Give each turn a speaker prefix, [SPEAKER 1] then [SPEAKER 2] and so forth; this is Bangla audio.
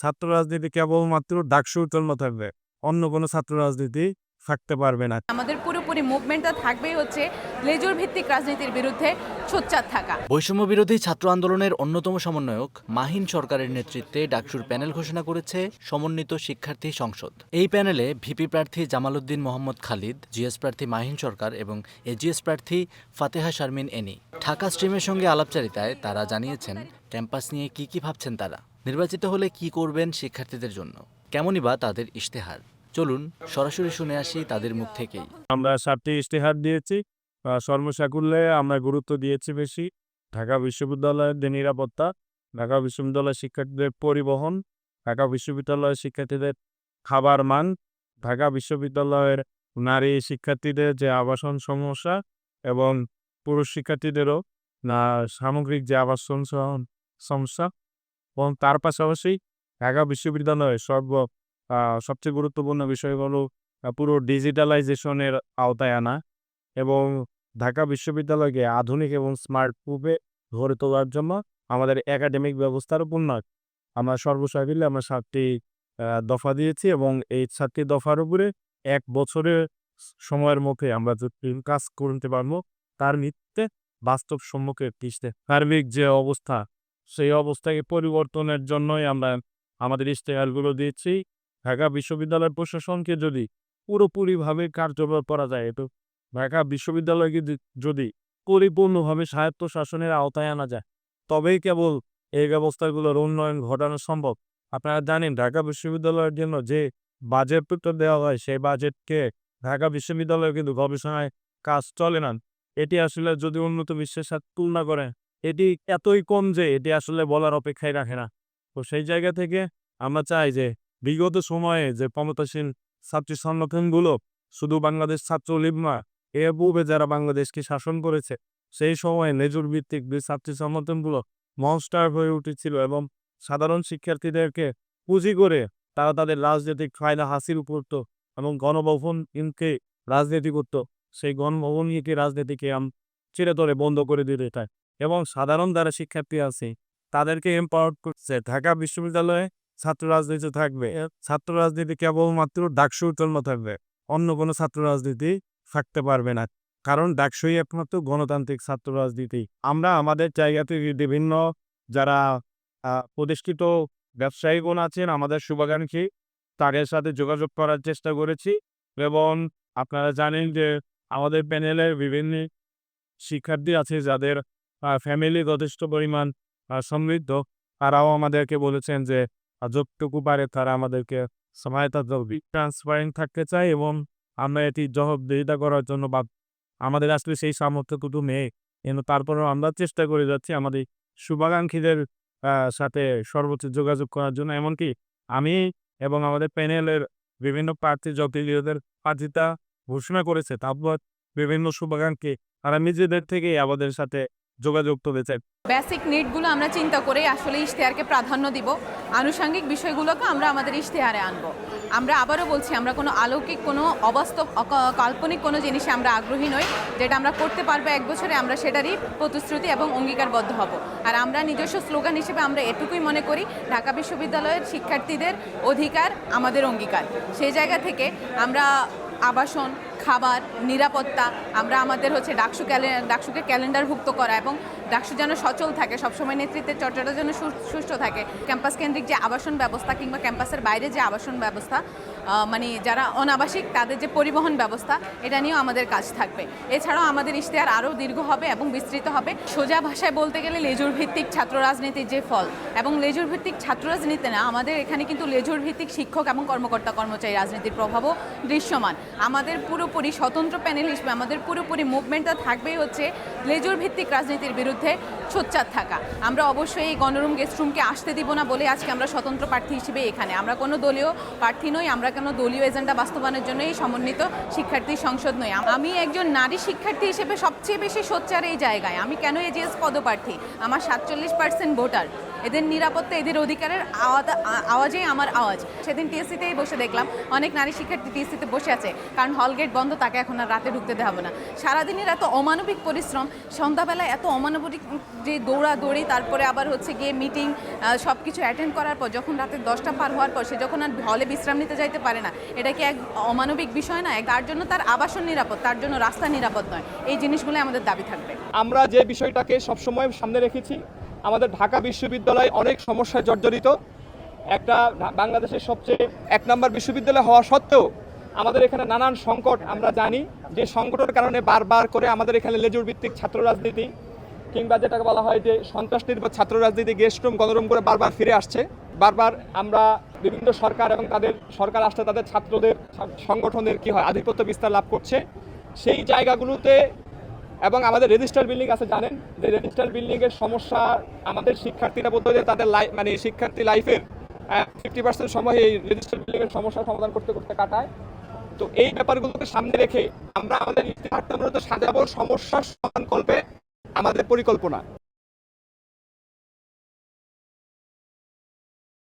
[SPEAKER 1] ছাত্র রাজনীতি কেবলমাত্র ডাকসুর জন্য থাকবে অন্য কোনো ছাত্র রাজনীতি থাকতে পারবে না।
[SPEAKER 2] আমাদের পুরোপুরি মুভমেন্টটা থাকবেই হচ্ছে লেজুর ভিত্তিক রাজনীতির বিরুদ্ধে সোচ্চার থাকা।
[SPEAKER 3] বৈষম্য বিরোধী ছাত্র আন্দোলনের অন্যতম সমন্বয়ক মাহিন সরকারের নেতৃত্বে ডাকসুর প্যানেল ঘোষণা করেছে সমন্বিত শিক্ষার্থী সংসদ। এই প্যানেলে ভিপি প্রার্থী জামালউদ্দিন মোহাম্মদ খালিদ জিএস প্রার্থী মাহিন সরকার এবং এজিএস প্রার্থী ফাতেহা শারমিন এনি। ঢাকা স্ট্রিমের সঙ্গে আলাপচারিতায় তারা জানিয়েছেন ক্যাম্পাস নিয়ে কি কি ভাবছেন তারা? নির্বাচিত হলে কি করবেন শিক্ষার্থীদের জন্য? কেমনই বা তাদের ইশতেহার? চলুন সরাসরি শুনে আসি তাদের মুখ থেকেই।
[SPEAKER 1] আমরা সাতটি ইশতেহার দিয়েছি। সর্বসাকুল্যে আমরা গুরুত্ব দিয়েছি বেশি। ঢাকা বিশ্ববিদ্যালয়ের যে নিরাপত্তা, ঢাকা বিশ্ববিদ্যালয়ের শিক্ষার্থীদের পরিবহন, ঢাকা বিশ্ববিদ্যালয়ের শিক্ষার্থীদের খাবার মান, ঢাকা বিশ্ববিদ্যালয়ের নারী শিক্ষার্থীদের যে আবাসন সমস্যা এবং পুরুষ শিক্ষার্থীদেরও সামগ্রিক যে আবাসন সমস্যা এবং তার পাশাপাশি ঢাকা বিশ্ববিদ্যালয়ের সর্ব সবচেয়ে গুরুত্বপূর্ণ বিষয় হলো পুরো ডিজিটালাইজেশনের আওতায় আনা এবং ঢাকা বিশ্ববিদ্যালয়কে আধুনিক এবং স্মার্ট রূপে গড়ে তোলার জন্য আমাদের একাডেমিক ব্যবস্থার উন্নয়ন আমরা সর্বসাকুল্যে আমরা সাতটি দফা দিয়েছি এবং এই সাতটি দফার উপরে এক বছরের সময়ের মধ্যে আমরা কাজ করতে পারব, তার ভিত্তিতে বাস্তব সম্মুখে কৃষ্ণে সার্বিক যে অবস্থা সেই অবস্থাকে পরিবর্তনের জন্যই আমরা আমাদের ইশতেহারগুলো দিয়েছি। ঢাকা বিশ্ববিদ্যালয় প্রশাসনকে যদি পুরোপুরিভাবে কার্যকর করা যায়, তো ঢাকা বিশ্ববিদ্যালয়কে যদি- পরিপূর্ণভাবে স্বায়ত্ত শাসনের আওতায় আনা যায়, তবেই কেবল এই ব্যবস্থাগুলোর উন্নয়ন ঘটানো সম্ভব। আপনারা জানেন, ঢাকা বিশ্ববিদ্যালয়ের জন্য যে বাজেটটা দেওয়া হয়, সেই বাজেটকে ঢাকা বিশ্ববিদ্যালয়ে কিন্তু গবেষণায় কাজ চলে না। এটি আসলে যদি উন্নত বিশ্বের সাথে তুলনা করে এটি এতই কম যে এটি আসলে বলার অপেক্ষায় রাখে না। তো সেই জায়গা থেকে আমরা চাই যে বিগত সময়ে যে ক্ষমতাসীন ছাত্রী সংগঠনগুলো, শুধু বাংলাদেশ ছাত্র লীগ না এ পূর্বে যারা বাংলাদেশকে শাসন করেছে, সেই সময়ে লেজুর ভিত্তিক দুই ছাত্রী সংগঠনগুলো মনস্টার হয়ে উঠেছিল এবং সাধারণ শিক্ষার্থীদেরকে পুঁজি করে তারা তাদের রাজনৈতিক ফায়দা হাসিল করতো এবং গণভবন ইনকে রাজনীতি করত। সেই গণভবন ইকে রাজনীতিকে আম চিরতরে বন্ধ করে দিতে চায়। এবং সাধারণ যারা শিক্ষার্থী আছে, তাদেরকে এম্পাওয়ার করছে। ঢাকা বিশ্ববিদ্যালয়ে ছাত্র রাজনীতি থাকবে। ছাত্র রাজনীতি কেবলমাত্র ডাকসুর জন্য থাকবে। অন্য কোনো ছাত্র রাজনীতি থাকতে পারবে না। কারণ ডাকসুই একমাত্র গণতান্ত্রিক ছাত্র রাজনীতি। আমরা আমাদের জায়গা থেকে বিভিন্ন যারা প্রতিষ্ঠিত ব্যবসায়ীগণ আছেন, আমাদের শুভাকাঙ্ক্ষী, তাদের সাথে যোগাযোগ করার চেষ্টা করেছি। এবং আপনারা জানেন যে আমাদের প্যানেলের বিভিন্ন শিক্ষার্থী আছে যাদের ফ্যামিলি যথেষ্ট পরিমাণ সমৃদ্ধ। তারাও আমাদেরকে বলেছেন যে যতটুকু পারে তারা আমাদেরকে সহায়তা করবে ট্রান্সপারেন্ট থাকতে চাই এবং আমরা এটি জবাবদিহিতা করার জন্য বা আমাদের আসলে সেই সামর্থ্যটুকু নেই। কিন্তু তারপরেও আমরা চেষ্টা করে যাচ্ছি আমাদের শুভাকাঙ্ক্ষীদের সাথে সর্বোচ্চ যোগাযোগ করার জন্য। এমনকি আমি এবং আমাদের প্যানেলের বিভিন্ন প্রার্থী জটিলীয়দের প্রার্থিতা ঘোষণা করেছে। তারপর বিভিন্ন শুভাকাঙ্ক্ষী, তারা নিজেদের থেকেই আমাদের সাথে যোগাযোগ তুলেছে
[SPEAKER 2] বেসিক নিডগুলো আমরা চিন্তা করে আসলে ইশতেহারকে প্রাধান্য দিব। আনুষঙ্গিক বিষয়গুলোকে আমরা আমাদের ইশতেহারে আনব। আমরা আবারও বলছি, আমরা কোনো অলৌকিক কোনো অবাস্তব কাল্পনিক কোনো জিনিসে আমরা আগ্রহী নই। যেটা আমরা করতে পারব এক বছরে, আমরা সেটারই প্রতিশ্রুতি এবং অঙ্গীকারবদ্ধ হব। আর আমরা নিজস্ব স্লোগান হিসেবে আমরা এটুকুই মনে করি, ঢাকা বিশ্ববিদ্যালয়ের শিক্ষার্থীদের অধিকার আমাদের অঙ্গীকার। সেই জায়গা থেকে আমরা আবাসন খাবার, নিরাপত্তা, আমরা আমাদের হচ্ছে ডাকসু ডাকসুকে ক্যালেন্ডারভুক্ত করা এবং ডাকসু যেন সচল থাকে, সবসময় নেতৃত্বের চর্চাটা যেন সুষ্ঠু থাকে। ক্যাম্পাস কেন্দ্রিক যে আবাসন ব্যবস্থা কিংবা ক্যাম্পাসের বাইরে যে আবাসন ব্যবস্থা মানে যারা অনাবাসিক তাদের যে পরিবহন ব্যবস্থা, এটা নিয়েও আমাদের কাজ থাকবে। এছাড়াও আমাদের ইশতেহার আরও দীর্ঘ হবে এবং বিস্তৃত হবে। সোজা ভাষায় বলতে গেলে লেজুর ভিত্তিক ছাত্র রাজনীতির যে ফল। এবং লেজুর ভিত্তিক ছাত্র রাজনীতি না, আমাদের এখানে কিন্তু লেজুর ভিত্তিক শিক্ষক এবং কর্মকর্তা কর্মচারী রাজনীতির প্রভাবও দৃশ্যমান। আমাদের পুরোপুরি স্বতন্ত্র প্যানেল হিসেবে আমাদের পুরোপুরি মুভমেন্টটা থাকবেই হচ্ছে লেজুর ভিত্তিক রাজনীতির বিরুদ্ধে। সোচ্চার থাকা। আমরা অবশ্যই এই গণরুম গেস্ট রুমকে আসতে দিব না বলে আজকে আমরা স্বতন্ত্র প্রার্থী হিসেবে এখানে। আমরা কোনো দলীয় প্রার্থী নই, আমরা কোনো দলীয় এজেন্ডা বাস্তবায়নের জন্য এই সমন্বিত শিক্ষার্থী সংসদ নই। আমি একজন নারী শিক্ষার্থী হিসেবে সবচেয়ে বেশি সোচ্চার এই জায়গায়। আমি কেন এজিএস পদপ্রার্থী? আমার সাতচল্লিশ পার্সেন্ট ভোটার। এদের নিরাপত্তা, এদের অধিকারের আওয়াজেই আমার আওয়াজ। সেদিন টিএসসিতেই বসে দেখলাম, অনেক নারী শিক্ষার্থী টিএসসিতে বসে আছে। কারণ হল গেট বন্ধ, তাকে এখন আর রাতে ঢুকতে দেওয়া হবে না। সারাদিনের এত অমানবিক পরিশ্রম, সন্ধ্যাবেলায় এত অমানবিক যে দৌড়াদৌড়ি, তারপরে আবার হচ্ছে গিয়ে মিটিং সব কিছু অ্যাটেন্ড করার পর, যখন রাতে দশটা পার হওয়ার পর সে যখন আর হলে বিশ্রাম নিতে যাইতে পারে না, এটা কি এক অমানবিক বিষয় না? তার জন্য তার আবাসন নিরাপদ, তার জন্য রাস্তা নিরাপদ নয়। এই জিনিসগুলো আমাদের দাবি থাকবে।
[SPEAKER 4] আমরা যে বিষয়টাকে সবসময় সামনে রেখেছি, আমাদের ঢাকা বিশ্ববিদ্যালয় অনেক সমস্যায় জর্জরিত। একটা বাংলাদেশের সবচেয়ে এক নম্বর বিশ্ববিদ্যালয় হওয়া সত্ত্বেও আমাদের এখানে নানান সংকট আমরা জানি। যে সংকটের কারণে বারবার করে আমাদের এখানে লেজুর ভিত্তিক ছাত্র রাজনীতি কিংবা যেটাকে বলা হয় যে সন্ত্রাস নির্ভর ছাত্র রাজনীতি গেস্টরুম গণরুম করে বারবার ফিরে আসছে। বারবার আমরা বিভিন্ন সরকার এবং তাদের সরকার আসলে তাদের ছাত্রদের, সংগঠনের কি হয়, আধিপত্য বিস্তার লাভ করছে। সেই জায়গাগুলোতে এবং আমাদের রেজিস্টার বিল্ডিং আছে, জানেন? যে রেজিস্টার বিল্ডিংয়ের সমস্যা আমাদের শিক্ষার্থীরা বলতে যে তাদের লাইফ মানে শিক্ষার্থী লাইফের ফিফটি পার্সেন্ট সময় এই রেজিস্টার বিল্ডিংয়ের সমস্যা সমাধান করতে করতে কাটায়। তো এই ব্যাপারগুলোকে সামনে রেখে আমরা আমাদের ইতিহাসটা মূলত সাজাবো সমস্যার সমাধান করবে আমাদের পরিকল্পনা।